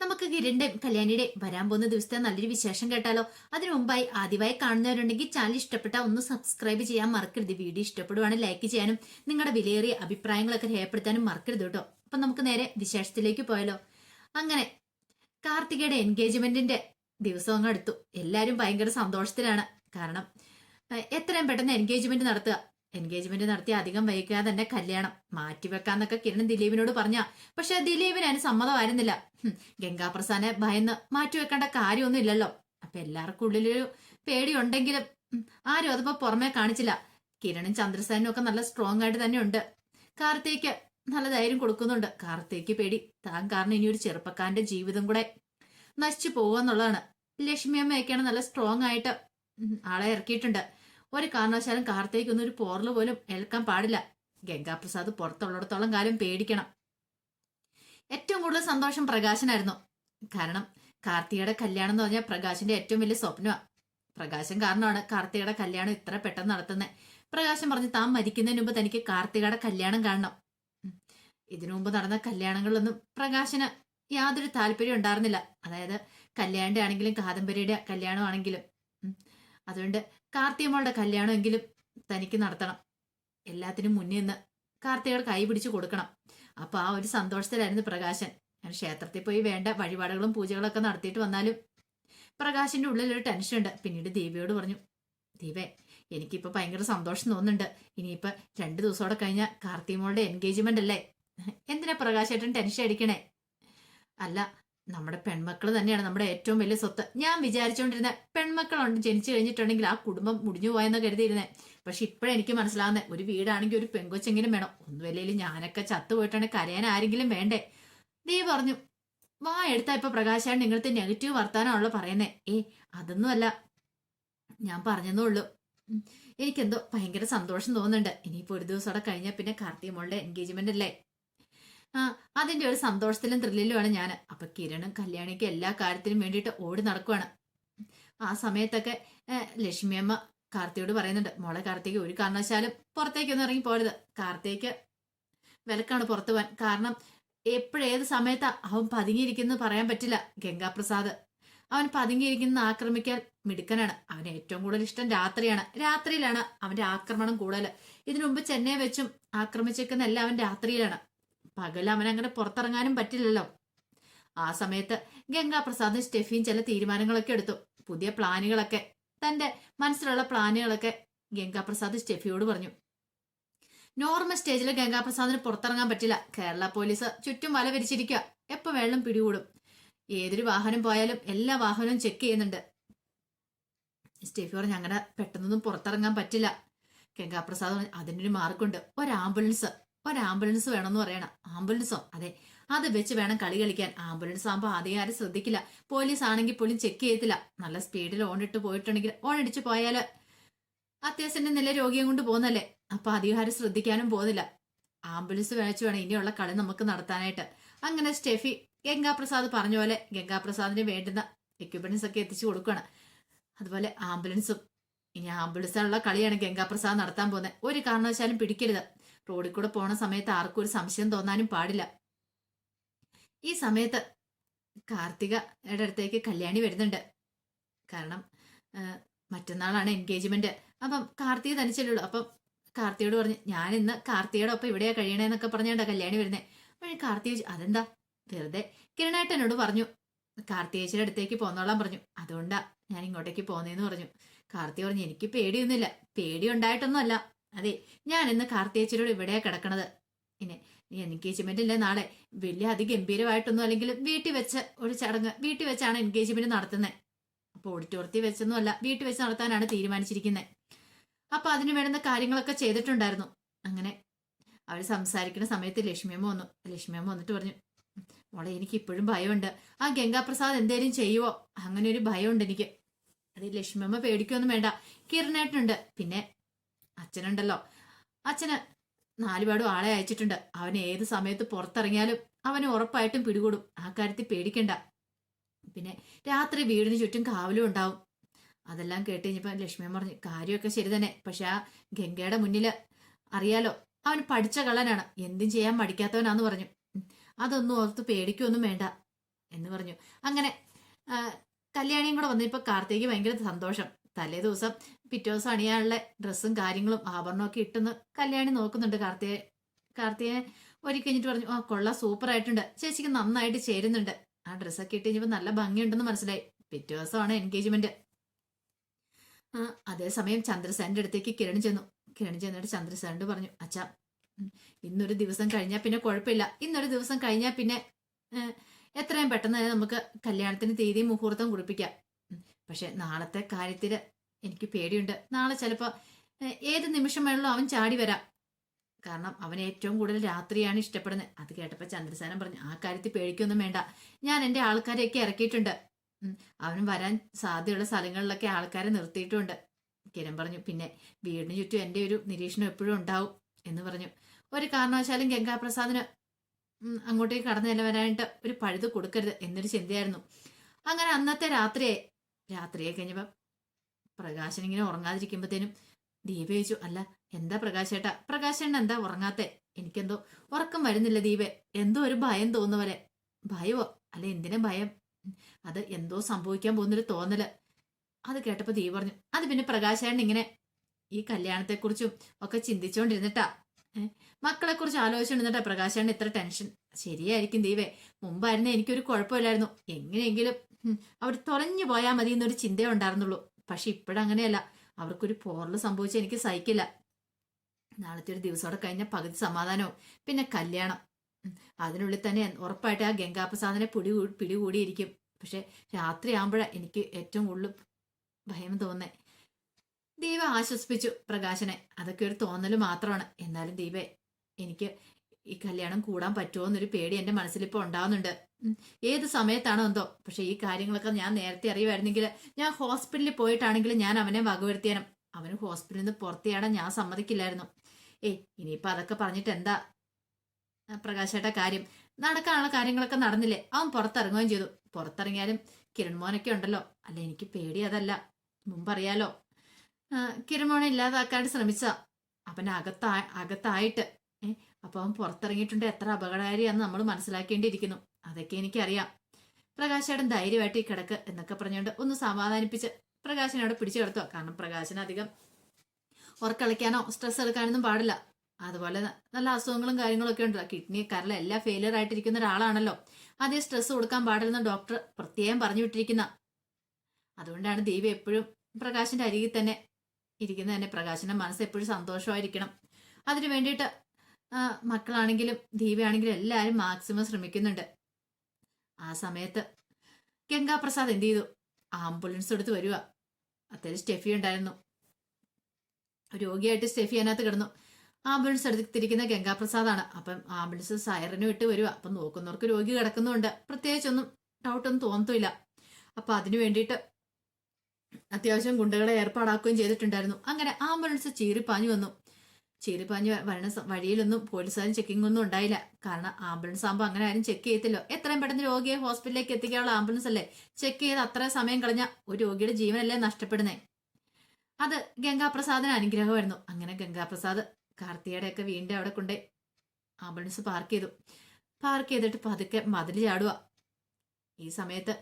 നമുക്ക് കിരണിന്റെ കല്യാണിയുടെ വരാൻ പോകുന്ന ദിവസത്തെ നല്ലൊരു വിശേഷം കേട്ടാലോ? അതിനു മുമ്പായി ആദ്യമായി കാണുന്നവരുണ്ടെങ്കിൽ ചാനൽ ഇഷ്ടപ്പെട്ട ഒന്ന് സബ്സ്ക്രൈബ് ചെയ്യാൻ മറക്കരുത്. വീഡിയോ ഇഷ്ടപ്പെടുവാണെങ്കിൽ ലൈക്ക് ചെയ്യാനും നിങ്ങളുടെ വിലയേറിയ അഭിപ്രായങ്ങളൊക്കെ രേഖപ്പെടുത്താനും മറക്കരുത് കേട്ടോ. അപ്പൊ നമുക്ക് നേരെ വിശേഷത്തിലേക്ക് പോയാലോ? അങ്ങനെ കാർത്തികയുടെ എൻഗേജ്മെന്റിന്റെ ദിവസം അങ്ങ് എടുത്തു എല്ലാവരും ഭയങ്കര സന്തോഷത്തിലാണ്. കാരണം എത്രയും പെട്ടെന്ന് എൻഗേജ്മെന്റ് നടത്തുക. എൻഗേജ്മെന്റ് നടത്തി അധികം വൈകാതെ തന്നെ കല്യാണം. മാറ്റിവെക്കാന്നൊക്കെ കിരൺ ദിലീപിനോട് പറഞ്ഞ. പക്ഷെ ദിലീപിന് അതിന് സമ്മതമായിരുന്നില്ല. ഹും, ഗംഗാപ്രസാദിനെ ഭയന്ന് മാറ്റിവെക്കേണ്ട കാര്യമൊന്നും ഇല്ലല്ലോ. അപ്പൊ എല്ലാവർക്കും ഉള്ളിലൊരു പേടിയുണ്ടെങ്കിലും ആരും അതിപ്പോ പുറമെ കാണിച്ചില്ല. കിരണും ചന്ദ്രസേനും ഒക്കെ നല്ല സ്ട്രോങ് ആയിട്ട് തന്നെ ഉണ്ട്. കാർത്തിക്ക് നല്ല ധൈര്യം കൊടുക്കുന്നുണ്ട്. കാർത്തിക്ക് പേടി. താൻ കാരണം ഇനി ഒരു ചെറുപ്പക്കാരന്റെ ജീവിതം കൂടെ നശിച്ചു പോകുമെന്നുള്ളതാണ്. ലക്ഷ്മി അമ്മയൊക്കെയാണ് നല്ല സ്ട്രോങ് ആയിട്ട് ആളെ ഇറക്കിയിട്ടുണ്ട്. ഒരു കാരണവശാലും കാർത്തേക്കൊന്നും ഒരു പോറൽ പോലും ഏൽക്കാൻ പാടില്ല. ഗംഗാപ്രസാദ് പുറത്തുള്ളിടത്തോളം കാലം പേടിക്കണം. ഏറ്റവും കൂടുതൽ സന്തോഷം പ്രകാശനായിരുന്നു. കാരണം കാർത്തിയുടെ കല്യാണം എന്ന് പറഞ്ഞാൽ പ്രകാശിന്റെ ഏറ്റവും വലിയ സ്വപ്നമാണ് പ്രകാശം കാരണമാണ് കാർത്തികയുടെ കല്യാണം ഇത്ര പെട്ടെന്ന് നടത്തുന്നത് പ്രകാശം പറഞ്ഞു താൻ മരിക്കുന്നതിന് മുമ്പ് തനിക്ക് കാർത്തികയുടെ കല്യാണം കാണണം. ഇതിനു മുമ്പ് നടന്ന കല്യാണങ്ങളിലൊന്നും പ്രകാശന് യാതൊരു താല്പര്യം ഉണ്ടായിരുന്നില്ല. അതായത് കല്യാണിന്റെ ആണെങ്കിലും കാദംബരിയുടെ കല്യാണമാണെങ്കിലും. അതുകൊണ്ട് കാർത്തികമ്മളുടെ കല്യാണമെങ്കിലും തനിക്ക് നടത്തണം. എല്ലാത്തിനും മുന്നേ നിന്ന് കാർത്തികയുടെ കൈ പിടിച്ചു കൊടുക്കണം. അപ്പൊ ആ ഒരു സന്തോഷത്തിലായിരുന്നു പ്രകാശൻ. ക്ഷേത്രത്തിൽ പോയി വേണ്ട വഴിപാടുകളും പൂജകളൊക്കെ നടത്തിയിട്ട് വന്നാലും പ്രകാശിന്റെ ഉള്ളിലൊരു ഉണ്ട് പിന്നീട് ദീപയോട് പറഞ്ഞു ദീപേ എനിക്കിപ്പോ ഭയങ്കര സന്തോഷം തോന്നുന്നുണ്ട്. ഇനിയിപ്പോ രണ്ടു ദിവസത്തോടെ കഴിഞ്ഞാൽ കാർത്തിയമ്മളുടെ എൻഗേജ്മെന്റ് അല്ലേ? എന്തിനാ പ്രകാശേട്ടൻ ടെൻഷൻ അടിക്കണേ? അല്ല നമ്മുടെ പെൺമക്കൾ തന്നെയാണ് നമ്മുടെ ഏറ്റവും വലിയ സ്വത്ത്. ഞാൻ വിചാരിച്ചുകൊണ്ടിരുന്ന പെൺമക്കളുണ്ട് ജനിച്ചു കഴിഞ്ഞിട്ടുണ്ടെങ്കിൽ ആ കുടുംബം മുടിഞ്ഞു പോയെന്ന് കരുതിയിരുന്നേ. പക്ഷെ ഇപ്പോഴെനിക്ക് മനസ്സിലാകുന്നത് ഒരു വീടാണെങ്കിൽ ഒരു പെങ്കൊച്ചെങ്കിലും വേണം. ഒന്നുമല്ലേലും ഞാനൊക്കെ ചത്തുപോയിട്ടുണ്ടെങ്കിൽ കരയാൻ ആരെങ്കിലും വേണ്ടേ? ദീ പറഞ്ഞു. വാ എടുത്താ ഇപ്പൊ പ്രകാശാണ് നിങ്ങളത്തെ നെഗറ്റീവ് വർത്താനമാണല്ലോ പറയുന്നേ. ഏ അതൊന്നുമല്ല ഞാൻ പറഞ്ഞതേ ഉള്ളൂ. എനിക്കെന്തോ ഭയങ്കര സന്തോഷം തോന്നുന്നുണ്ട്. ഇനിയിപ്പോ ഒരു ദിവസം അവിടെ കഴിഞ്ഞാൽ പിന്നെ കാർത്തിക മോളുടെ എൻഗേജ്മെന്റ് അല്ലേ? അതിന്റെ ഒരു സന്തോഷത്തിലും ത്രില്ലിലുമാണ് ഞാൻ അപ്പൊ കിരണും കല്യാണിക്കും എല്ലാ കാര്യത്തിനും വേണ്ടിയിട്ട് ഓടി നടക്കുവാണ്. ആ സമയത്തൊക്കെ ലക്ഷ്മി ലക്ഷ്മിയമ്മ കാർത്തിയോട് പറയുന്നുണ്ട് മോളെ കാർത്തിക്ക് ഒരു കാരണവശാലും പുറത്തേക്കൊന്നും ഇറങ്ങി പോരുത് കാർത്തിക് വിലക്കാണ് പുറത്തു പോവാൻ കാരണം എപ്പോഴേത് സമയത്താ അവൻ പതുങ്ങിയിരിക്കുന്നു പറയാൻ പറ്റില്ല ഗംഗാപ്രസാദ്. അവൻ പതുങ്ങിയിരിക്കുന്ന ആക്രമിക്കാൻ മിടുക്കനാണ്. അവന് ഏറ്റവും കൂടുതൽ ഇഷ്ടം രാത്രിയാണ്. രാത്രിയിലാണ് അവന്റെ ആക്രമണം കൂടുതൽ ഇതിനു മുമ്പ് ചെന്നൈ വെച്ചും ആക്രമിച്ചേക്കുന്ന എല്ലാം അവൻ രാത്രിയിലാണ്. പകൽ അവൻ അങ്ങനെ പുറത്തിറങ്ങാനും പറ്റില്ലല്ലോ. ആ സമയത്ത് ഗംഗാപ്രസാദും സ്റ്റെഫിയും ചില തീരുമാനങ്ങളൊക്കെ എടുത്തു. പുതിയ പ്ലാനുകളൊക്കെ തന്റെ മനസ്സിലുള്ള പ്ലാനുകളൊക്കെ ഗംഗാപ്രസാദ് സ്റ്റെഫിയോട് പറഞ്ഞു. നോർമൽ സ്റ്റേജിൽ ഗംഗാപ്രസാദിന് പുറത്തിറങ്ങാൻ പറ്റില്ല. കേരള പോലീസ് ചുറ്റും വല വിരിച്ചിരിക്കുക എപ്പോ വെള്ളം പിടികൂടും. ഏതൊരു വാഹനം പോയാലും എല്ലാ വാഹനവും ചെക്ക് ചെയ്യുന്നുണ്ട്. സ്റ്റെഫി പറഞ്ഞു അങ്ങനെ പെട്ടെന്നൊന്നും പുറത്തിറങ്ങാൻ പറ്റില്ല. ഗംഗാപ്രസാദ് പറഞ്ഞു അതിനൊരു മാർഗമുണ്ട് ഒരു ആംബുലൻസ് ഒരു ആംബുലൻസ് വേണമെന്ന് പറയണം. ആംബുലൻസോ? അതെ. അത് വെച്ച് വേണം കളി കളിക്കാൻ. ആംബുലൻസ് ആകുമ്പോൾ ആദ്യം ആരും ശ്രദ്ധിക്കില്ല. പോലീസ് ആണെങ്കിൽ പോലും ചെക്ക് ചെയ്യത്തില്ല. നല്ല സ്പീഡിൽ ഓണിട്ട് പോയിട്ടുണ്ടെങ്കിൽ ഓണടിച്ച് പോയാൽ അത്യാവശ്യം നില രോഗിയും കൊണ്ട് പോകുന്നല്ലേ? അപ്പൊ അധികാരം ശ്രദ്ധിക്കാനും പോകുന്നില്ല. ആംബുലൻസ് വെച്ച് വേണം ഇനിയുള്ള കളി നമുക്ക് നടത്താനായിട്ട്. അങ്ങനെ സ്റ്റെഫി ഗംഗാപ്രസാദ് പറഞ്ഞ പോലെ ഗംഗാപ്രസാദിന് വേണ്ടുന്ന എക്യുപ്മെന്റ്സ് ഒക്കെ എത്തിച്ചു കൊടുക്കുകയാണ്. അതുപോലെ ആംബുലൻസും. ഇനി ആംബുലൻസിലുള്ള കളിയാണ് ഗംഗാപ്രസാദ് നടത്താൻ പോകുന്നത്. ഒരു കാരണവശാലും പിടിക്കരുത്. റോഡിൽ കൂടെ പോണ സമയത്ത് ആർക്കും ഒരു സംശയം തോന്നാനും പാടില്ല. ഈ സമയത്ത് കാർത്തികയുടെ അടുത്തേക്ക് കല്യാണി വരുന്നുണ്ട്. കാരണം മറ്റന്നാളാണ് എൻഗേജ്മെന്റ്. അപ്പം കാർത്തിക തനിച്ചല്ലുള്ളൂ അപ്പം കാർത്തിയോട് പറഞ്ഞു ഞാൻ ഇന്ന് കാർത്തികയുടെ ഒപ്പം ഇവിടെയാ കഴിയണേന്നൊക്കെ പറഞ്ഞാണ്ടാ കല്യാണി വരുന്നേ. അപ്പോൾ കാർത്തിക അതെന്താ? വെറുതെ കിരണേട്ടനോട് പറഞ്ഞു. കാർത്തികേച്ചിയുടെ അടുത്തേക്ക് പോന്നോളാൻ പറഞ്ഞു. അതുകൊണ്ടാ ഞാൻ ഇങ്ങോട്ടേക്ക് പോന്നേന്ന് പറഞ്ഞു. കാർത്തിക പറഞ്ഞു എനിക്ക് പേടിയൊന്നുമില്ല. പേടി ഉണ്ടായിട്ടൊന്നുമല്ല അതെ ഞാൻ ഇന്ന് കാർത്തികേച്ചിയോട് ഇവിടെ കിടക്കണത്. പിന്നെ എൻഗേജ്മെന്റ് ഇല്ല നാളെ? വലിയ അതിഗംഭീരമായിട്ടൊന്നും അല്ലെങ്കിൽ വീട്ടിൽ വെച്ച് ഒരു ചടങ്ങ് വീട്ടിൽ വെച്ചാണ് എൻഗേജ്മെന്റ് നടത്തുന്നത് അപ്പൊ ഓഡിറ്റോറിയത്തിൽ വെച്ചൊന്നും അല്ല വീട്ടിൽ വെച്ച് നടത്താനാണ് തീരുമാനിച്ചിരിക്കുന്നത് അപ്പൊ അതിനു വേണ്ടുന്ന കാര്യങ്ങളൊക്കെ ചെയ്തിട്ടുണ്ടായിരുന്നു. അങ്ങനെ അവർ സംസാരിക്കുന്ന സമയത്ത് ലക്ഷ്മിയമ്മ വന്നു. ലക്ഷ്മിയമ്മ വന്നിട്ട് പറഞ്ഞു മോളെ എനിക്ക് ഇപ്പോഴും ഭയമുണ്ട്. ആ ഗംഗാപ്രസാദ് എന്തേലും ചെയ്യുവോ? അങ്ങനെ ഒരു ഭയമുണ്ട് എനിക്ക് അത് ലക്ഷ്മിയമ്മ പേടിക്കൊന്നും വേണ്ട. കിരണേട്ടനുണ്ട്. പിന്നെ അച്ഛനുണ്ടല്ലോ. അച്ഛന് നാലുപാടും ആളെ അയച്ചിട്ടുണ്ട്. അവൻ ഏത് സമയത്ത് പുറത്തിറങ്ങിയാലും അവന് ഉറപ്പായിട്ടും പിടികൂടും. ആ കാര്യത്തിൽ പേടിക്കണ്ട. പിന്നെ രാത്രി വീടിന് ചുറ്റും കാവലും ഉണ്ടാവും. അതെല്ലാം കേട്ട് കഴിഞ്ഞപ്പോൾ ലക്ഷ്മി പറഞ്ഞു കാര്യമൊക്കെ ശരി തന്നെ. പക്ഷെ ആ ഗംഗയുടെ മുന്നിൽ അറിയാലോ അവൻ പഠിച്ച കള്ളനാണ്. എന്തും ചെയ്യാൻ മടിക്കാത്തവനാന്ന് പറഞ്ഞു. അതൊന്നും ഓർത്ത് പേടിക്കൊന്നും വേണ്ട. എന്ന് പറഞ്ഞു. അങ്ങനെ കല്യാണിയും കൂടെ വന്നപ്പോൾ കാർത്തിക് ഭയങ്കര സന്തോഷം. തലേ ദിവസം പിറ്റേ ദിവസം അണിയാനുള്ള ഡ്രസ്സും കാര്യങ്ങളും ആഭരണമൊക്കെ ഇട്ടെന്ന് കല്യാണി നോക്കുന്നുണ്ട് കാർത്തിയെ കാർത്തിയെ ഒരു കഴിഞ്ഞിട്ട് പറഞ്ഞു ആ കൊള്ള സൂപ്പർ ആയിട്ടുണ്ട് ചേച്ചിക്ക് നന്നായിട്ട് ചേരുന്നുണ്ട്. ആ ഡ്രസ്സൊക്കെ ഇട്ട് കഴിഞ്ഞപ്പോൾ നല്ല ഭംഗിയുണ്ടെന്ന് മനസ്സിലായി. പിറ്റേ ദിവസമാണ് എൻഗേജ്മെന്റ്. അതേസമയം ചന്ദ്രസേനന്റെ അടുത്തേക്ക് കിരൺ ചെന്നു. കിരൺ ചെന്നിട്ട് ചന്ദ്രസേനോട് പറഞ്ഞു അച്ഛാ ഇന്നൊരു ദിവസം കഴിഞ്ഞാൽ പിന്നെ കുഴപ്പമില്ല. ഇന്നൊരു ദിവസം കഴിഞ്ഞാൽ പിന്നെ എത്രയും പെട്ടെന്ന് തന്നെ നമുക്ക് കല്യാണത്തിന് തീയതി മുഹൂർത്തം കുറിപ്പിക്കാം. ഉം, പക്ഷെ നാളത്തെ കാര്യത്തിൽ എനിക്ക് പേടിയുണ്ട്. നാളെ ചിലപ്പോൾ ഏത് നിമിഷം വേണമല്ലോ അവൻ ചാടി വരാം. കാരണം അവൻ ഏറ്റവും കൂടുതൽ രാത്രിയാണ് ഇഷ്ടപ്പെടുന്നത്. അത് കേട്ടപ്പോൾ ചന്ദ്രസേനൻ പറഞ്ഞു ആ കാര്യത്തിൽ പേടിക്കൊന്നും വേണ്ട. ഞാൻ എന്റെ ആൾക്കാരെയൊക്കെ ഇറക്കിയിട്ടുണ്ട്. അവൻ വരാൻ സാധ്യതയുള്ള സ്ഥലങ്ങളിലൊക്കെ ആൾക്കാരെ നിർത്തിയിട്ടുണ്ട്. കിരൺ പറഞ്ഞു പിന്നെ വീടിന് ചുറ്റും എന്റെ ഒരു നിരീക്ഷണം എപ്പോഴും ഉണ്ടാവും എന്ന് പറഞ്ഞു. ഒരു കാരണവശാലും ഗംഗാപ്രസാദിന് അങ്ങോട്ടേക്ക് കടന്നു ചെല്ലവരാനായിട്ട് ഒരു പഴുത് കൊടുക്കരുത് എന്നൊരു ചിന്തയായിരുന്നു. അങ്ങനെ അന്നത്തെ രാത്രിയെ രാത്രിയെ കഴിഞ്ഞപ്പം പ്രകാശൻ ഇങ്ങനെ ഉറങ്ങാതിരിക്കുമ്പോഴത്തേനും ദീപ ചോദിച്ചു അല്ല എന്താ പ്രകാശേട്ടാ? പ്രകാശേണ്ട എന്താ ഉറങ്ങാത്തെ? എനിക്കെന്തോ ഉറക്കം വരുന്നില്ല ദീപെ. എന്തോ ഒരു ഭയം തോന്നുന്ന പോലെ ഭയമോ? അല്ല എന്തിനെ ഭയം? അത് എന്തോ സംഭവിക്കാൻ പോകുന്നൊരു തോന്നൽ. അത് കേട്ടപ്പോ ദീപ പറഞ്ഞു അത് പിന്നെ പ്രകാശേട്ടൻ ഇങ്ങനെ ഈ കല്യാണത്തെക്കുറിച്ചും ഒക്കെ ചിന്തിച്ചോണ്ടിരുന്നിട്ടാ. മക്കളെ കുറിച്ച് ആലോചിച്ചിരുന്നിട്ടാ പ്രകാശേട്ടൻ ഇത്ര ടെൻഷൻ? ശരിയായിരിക്കും ദീപേ. മുമ്പായിരുന്നു എനിക്കൊരു കുഴപ്പമില്ലായിരുന്നു. എങ്ങനെയെങ്കിലും അവർ തൊലഞ്ഞു പോയാൽ മതി എന്നൊരു ചിന്തയേ ഉണ്ടായിരുന്നുള്ളൂ. പക്ഷെ ഇപ്പോഴങ്ങനെയല്ല. അവർക്കൊരു പോറൽ സംഭവിച്ച എനിക്ക് സഹിക്കില്ല. നാളത്തെ ഒരു ദിവസം കഴിഞ്ഞ പകുതി സമാധാനവും. പിന്നെ കല്യാണം. അതിനുള്ളിൽ തന്നെ ഉറപ്പായിട്ട് ആ ഗംഗാപ്രസാദിനെ പിടി പിടികൂടിയിരിക്കും പക്ഷെ രാത്രി ആകുമ്പോഴാണ് എനിക്ക് ഏറ്റവും കൂടുതൽ ഭയം തോന്നേ ദീപ ആശ്വസിപ്പിച്ചു പ്രകാശനെ. അതൊക്കെ ഒരു തോന്നൽ മാത്രമാണ്. എന്നാലും ദീപെ എനിക്ക് ഈ കല്യാണം കൂടാൻ പറ്റുമോ എന്നൊരു പേടി എന്റെ മനസ്സിലിപ്പോൾ ഉണ്ടാവുന്നുണ്ട്. ഏത് സമയത്താണോ എന്തോ. പക്ഷെ ഈ കാര്യങ്ങളൊക്കെ ഞാൻ നേരത്തെ അറിയുമായിരുന്നെങ്കിൽ ഞാൻ ഹോസ്പിറ്റലിൽ പോയിട്ടാണെങ്കിൽ ഞാൻ അവനെ വകവരുത്തിയാനും. അവന് ഹോസ്പിറ്റലിൽ നിന്ന് പുറത്തിയാടാൻ ഞാൻ സമ്മതിക്കില്ലായിരുന്നു. ഏയ് ഇനിയിപ്പോൾ അതൊക്കെ പറഞ്ഞിട്ട് എന്താ? പ്രകാശേട്ട കാര്യം. നടക്കാനുള്ള കാര്യങ്ങളൊക്കെ നടന്നില്ലേ? അവൻ പുറത്തിറങ്ങുകയും ചെയ്തു. പുറത്തിറങ്ങിയാലും കിരൺ മോനൊക്കെ ഉണ്ടല്ലോ. അല്ല എനിക്ക് പേടി അതല്ല. മുമ്പറിയാലോ? കിരൺമോനെ ഇല്ലാതാക്കാൻ ശ്രമിച്ച അവൻ അകത്താ അകത്തായിട്ട് ഏ അപ്പൊ അവൻ പുറത്തിറങ്ങിയിട്ടുണ്ട്. എത്ര അപകടകാരിയാന്ന് നമ്മൾ മനസ്സിലാക്കേണ്ടിയിരിക്കുന്നു. അതൊക്കെ എനിക്കറിയാം. പ്രകാശേടൻ ധൈര്യമായിട്ട് ഈ കിടക്ക് എന്നൊക്കെ പറഞ്ഞുകൊണ്ട് ഒന്ന് സമാധാനിപ്പിച്ച് പ്രകാശനെ പിടിച്ചു കിടത്തുക കാരണം പ്രകാശന് അധികം ഉറക്കളിക്കാനോ സ്ട്രെസ് എടുക്കാനൊന്നും പാടില്ല. അതുപോലെ നല്ല അസുഖങ്ങളും കാര്യങ്ങളും ഒക്കെ ഉണ്ട്. കിഡ്നി കരൾ എല്ലാം ഫെയിലിയർ ആയിട്ടിരിക്കുന്ന ഒരാളാണല്ലോ. അതേ സ്ട്രെസ് കൊടുക്കാൻ പാടില്ലെന്ന് ഡോക്ടർ പ്രത്യേകം പറഞ്ഞു വിട്ടിരിക്കുന്ന. അതുകൊണ്ടാണ് ദീപ എപ്പോഴും പ്രകാശിന്റെ അരികിൽ തന്നെ ഇരിക്കുന്നത് തന്നെ. പ്രകാശിന്റെ മനസ്സ് എപ്പോഴും സന്തോഷമായിരിക്കണം. അതിനു വേണ്ടിയിട്ട് മക്കളാണെങ്കിലും ദീപയാണെങ്കിലും എല്ലാവരും മാക്സിമം ശ്രമിക്കുന്നുണ്ട്. ആ സമയത്ത് ഗംഗാപ്രസാദ് എന്ത് ചെയ്തു? ആംബുലൻസ് എടുത്ത് വരിക അത്യാവശ്യം സ്റ്റെഫി ഉണ്ടായിരുന്നു. രോഗിയായിട്ട് സ്റ്റെഫി അതിനകത്ത് കിടന്നു. ആംബുലൻസ് എടുത്തിരിക്കുന്ന ഗംഗാപ്രസാദാണ്. അപ്പം ആംബുലൻസ് സൈറനും ഇട്ട് വരിക അപ്പം നോക്കുന്നവർക്ക് രോഗി കിടക്കുന്നുണ്ട് പ്രത്യേകിച്ചൊന്നും ഡൗട്ടൊന്നും തോന്നത്തില്ല അപ്പം അതിനു വേണ്ടിയിട്ട് അത്യാവശ്യം ഗുണ്ടകളെ ഏർപ്പാടാക്കുകയും ചെയ്തിട്ടുണ്ടായിരുന്നു. അങ്ങനെ ആംബുലൻസ് ചീറിപ്പാഞ്ഞു വന്നു. ചീറിപ്പാഞ്ഞു വരണ വഴിയിലൊന്നും പോലീസുകാരും ചെക്കിംഗ് ഒന്നും ഉണ്ടായില്ല. കാരണം ആംബുലൻസ് ആകുമ്പോൾ അങ്ങനെ ആരും ചെക്ക് ചെയ്യത്തില്ലോ. എത്രയും പെട്ടെന്ന് രോഗിയെ ഹോസ്പിറ്റലിലേക്ക് എത്തിക്കാനുള്ള ആംബുലൻസ് അല്ലേ? ചെക്ക് ചെയ്ത് അത്ര സമയം കളഞ്ഞ ഒരു രോഗിയുടെ ജീവനല്ലേ നഷ്ടപ്പെടുന്നേ. അത് ഗംഗാപ്രസാദിന് അനുഗ്രഹമായിരുന്നു. അങ്ങനെ ഗംഗാപ്രസാദ് കാർത്തികയുടെ ഒക്കെ വീണ്ടും അവിടെ കൊണ്ടേ ആംബുലൻസ് പാർക്ക് ചെയ്തു. പാർക്ക് ചെയ്തിട്ട് പതുക്കെ മതിൽ ചാടുക ഈ സമയത്ത്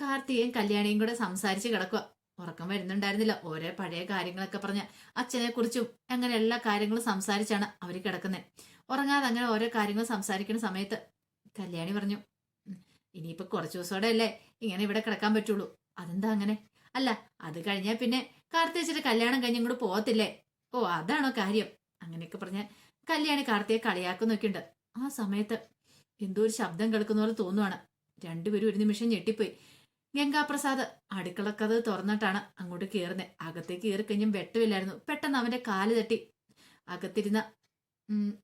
കാർത്തികയും കല്യാണിയും കൂടെ സംസാരിച്ച് കിടക്കുക ഉറക്കം വരുന്നുണ്ടായിരുന്നില്ല. ഓരോ പഴയ കാര്യങ്ങളൊക്കെ പറഞ്ഞ് അച്ഛനെ കുറിച്ചും അങ്ങനെ എല്ലാ കാര്യങ്ങളും സംസാരിച്ചാണ് അവർ കിടക്കുന്നത് ഉറങ്ങാതെ അങ്ങനെ ഓരോ കാര്യങ്ങൾ സംസാരിക്കുന്ന സമയത്ത് കല്യാണി പറഞ്ഞു ഇനിയിപ്പോൾ ഇനിയിപ്പോ കുറച്ച് ദിവസോടെ അല്ലേ? ഇങ്ങനെ ഇവിടെ കിടക്കാൻ പറ്റുള്ളൂ. അതെന്താ അങ്ങനെ? അല്ല അത് കഴിഞ്ഞാൽ പിന്നെ കാർത്തിയച്ചിട്ട് കല്യാണം കഴിഞ്ഞ് ഇങ്ങോട്ട് പോകത്തില്ലേ ഓ അതാണോ കാര്യം? അങ്ങനെയൊക്കെ പറഞ്ഞ് കല്യാണി കാർത്തിയെ കളിയാക്കുന്നൊക്കെ ഉണ്ട് ആ സമയത്ത് എന്തോ ഒരു ശബ്ദം കേൾക്കുന്ന പോലെ തോന്നുവാണ്. രണ്ടുപേരും ഒരു നിമിഷം ഞെട്ടിപ്പോയി. ഗംഗാപ്രസാദ് അടുക്കളക്കത് തുറന്നിട്ടാണ് അങ്ങോട്ട് കയറുന്നത് അകത്തേക്ക് കയറി കഴിഞ്ഞും വെട്ടമില്ലായിരുന്നു. പെട്ടെന്ന് അവന്റെ കാൽ തട്ടി. അകത്തിരുന്ന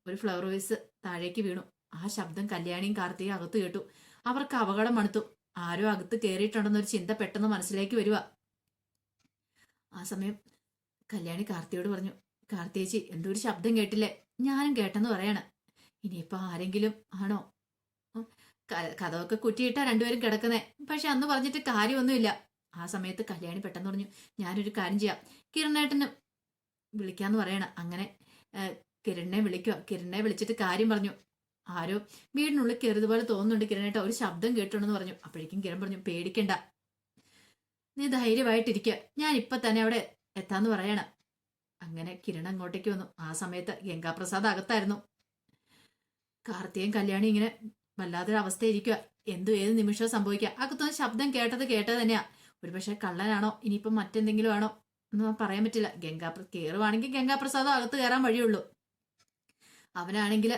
ഒരു ഫ്ലവർ വേസ് താഴേക്ക് വീണു. ആ ശബ്ദം കല്യാണിയും കാർത്തികയും അകത്ത് കേട്ടു. അവർക്ക് അപകടം മണുത്തു. ആരോ അകത്ത് കയറിയിട്ടുണ്ടെന്നൊരു ചിന്ത പെട്ടെന്ന് മനസ്സിലേക്ക് വരിക ആ സമയം കല്യാണി കാർത്തിയോട് പറഞ്ഞു കാർത്തിയേച്ചി എന്തോ ഒരു ശബ്ദം കേട്ടില്ലേ? ഞാനും കേട്ടെന്ന് പറയാണ്. ഇനിയിപ്പോ ആരെങ്കിലും ആണോ? കഥമൊക്കെ കുറ്റിയിട്ടാ രണ്ടുപേരും കിടക്കുന്നേ. പക്ഷെ അന്ന് പറഞ്ഞിട്ട് കാര്യമൊന്നുമില്ല. ആ സമയത്ത് കല്യാണി പെട്ടെന്ന് പറഞ്ഞു ഞാനൊരു കാര്യം ചെയ്യാം. കിരണേട്ടന് വിളിക്കാന്ന് പറയണ. അങ്ങനെ കിരണിനെ വിളിക്കുക കിരണിനെ വിളിച്ചിട്ട് കാര്യം പറഞ്ഞു. ആരോ വീടിനുള്ളിൽ കയറിയതുപോലെ തോന്നുന്നുണ്ട് കിരണേട്ട. ഒരു ശബ്ദം കേട്ടുണ്ടെന്ന് പറഞ്ഞു. അപ്പോഴേക്കും കിരൺ പറഞ്ഞു പേടിക്കണ്ട. നീ ധൈര്യമായിട്ടിരിക്കുക ഞാൻ ഇപ്പൊ തന്നെ അവിടെ എത്താന്ന് പറയണം. അങ്ങനെ കിരൺ അങ്ങോട്ടേക്ക് വന്നു. ആ സമയത്ത് ഗംഗാപ്രസാദ് അകത്തായിരുന്നു. കാർത്തിയും കല്യാണി ഇങ്ങനെ വല്ലാത്തൊരു അവസ്ഥയിരിക്കുക എന്തു ഏത് നിമിഷവും സംഭവിക്കുക അകത്തുനിന്ന് ശബ്ദം കേട്ടത് കേട്ടത് തന്നെയാ. ഒരുപക്ഷെ കള്ളനാണോ? ഇനിയിപ്പം മറ്റെന്തെങ്കിലും ആണോ? എന്ന് പറയാൻ പറ്റില്ല. ഗംഗാപ്ര കയറുവാണെങ്കിൽ ഗംഗാപ്രസാദം അകത്ത് കയറാൻ വഴിയുള്ളൂ. അവനാണെങ്കിൽ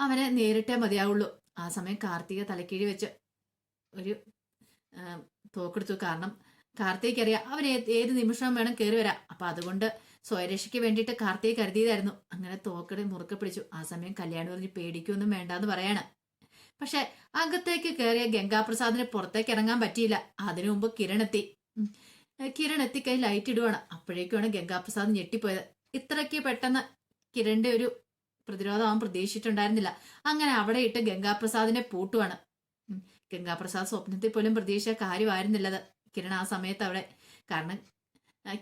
അവനെ നേരിട്ടേ മതിയാവുള്ളൂ. ആ സമയം കാർത്തിക തലക്കീഴി വെച്ച് ഒരു തോക്കെടുത്തു. കാരണം കാർത്തിക് അറിയാം അവൻ ഏത് നിമിഷം വേണം കയറി വരാം അപ്പൊ അതുകൊണ്ട് സ്വയരക്ഷയ്ക്ക് വേണ്ടിയിട്ട് കാർത്തിക് കരുതിയതായിരുന്നു. അങ്ങനെ തോക്കടി മുറുക്കെ പിടിച്ചു. ആ സമയം കല്യാണി പറഞ്ഞ് പേടിക്കൊന്നും വേണ്ടാന്ന് പറയാണ്. പക്ഷെ അകത്തേക്ക് കയറിയ ഗംഗാപ്രസാദിന് പുറത്തേക്ക് ഇറങ്ങാൻ പറ്റിയില്ല. അതിനു മുമ്പ് ഉം. കിരൺ എത്തിക്കൈ ലൈറ്റ് ഇടുവാണ്. അപ്പോഴേക്കുമാണ് ഗംഗാപ്രസാദ് ഞെട്ടിപ്പോയത്. ഇത്രയ്ക്ക് പെട്ടെന്ന് കിരണിന്റെ ഒരു പ്രതിരോധം അവൻ പ്രതീക്ഷിച്ചിട്ടുണ്ടായിരുന്നില്ല. അങ്ങനെ അവിടെ ഇട്ട് ഗംഗാപ്രസാദിനെ പൂട്ടുവാണ്. ഗംഗാപ്രസാദ് സ്വപ്നത്തിൽ പോലും പ്രതീക്ഷിച്ച കാര്യമായിരുന്നില്ലത്. കിരൺ ആ സമയത്ത് അവിടെ കാരണം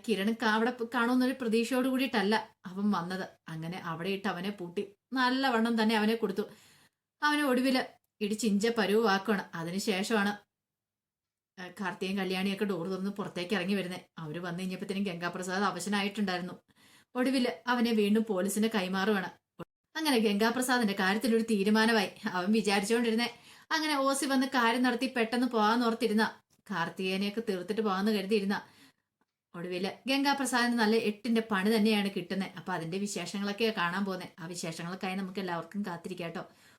കിരൺ അവിടെ കാണുമെന്നൊരു പ്രതീക്ഷയോട് കൂടിയിട്ടല്ല അവൻ വന്നത്. അങ്ങനെ അവിടെ ഇട്ട് അവനെ പൂട്ടി. നല്ലവണ്ണം തന്നെ അവനെ കൊടുത്തു. അവനെ ഒടുവിൽ ഇടിച്ചിഞ്ച പരുവാക്കണം. അതിനുശേഷമാണ് ശേഷമാണ് കാർത്തികയും കല്യാണിയൊക്കെ ഡോർ തുറന്ന് പുറത്തേക്ക് ഇറങ്ങി വരുന്നത് അവർ വന്നു കഴിഞ്ഞപ്പോഴത്തേനും ഗംഗാപ്രസാദ് അവശനായിട്ടുണ്ടായിരുന്നു. ഒടുവിൽ അവനെ വീണ്ടും പോലീസിന്റെ കൈമാറുവാണ്. അങ്ങനെ ഗംഗാപ്രസാദിന്റെ കാര്യത്തിൽ ഒരു തീരുമാനമായി. അവൻ വിചാരിച്ചുകൊണ്ടിരുന്നേ അങ്ങനെ ഓസി വന്ന് കാര്യം നടത്തി പെട്ടെന്ന് പോകാന്ന് ഓർത്തിരുന്ന കാർത്തികേനെയൊക്കെ തീർത്തിട്ട് പോകാന്ന് കരുതിയിരുന്ന ഒടുവിൽ ഗംഗാപ്രസാദിന് നല്ല എട്ടിന്റെ പണി തന്നെയാണ് കിട്ടുന്നത് അപ്പൊ അതിന്റെ വിശേഷങ്ങളൊക്കെ കാണാൻ പോകുന്നത് ആ വിശേഷങ്ങൾക്കായി നമുക്ക് എല്ലാവർക്കും കാത്തിരിക്കാം കേട്ടോ.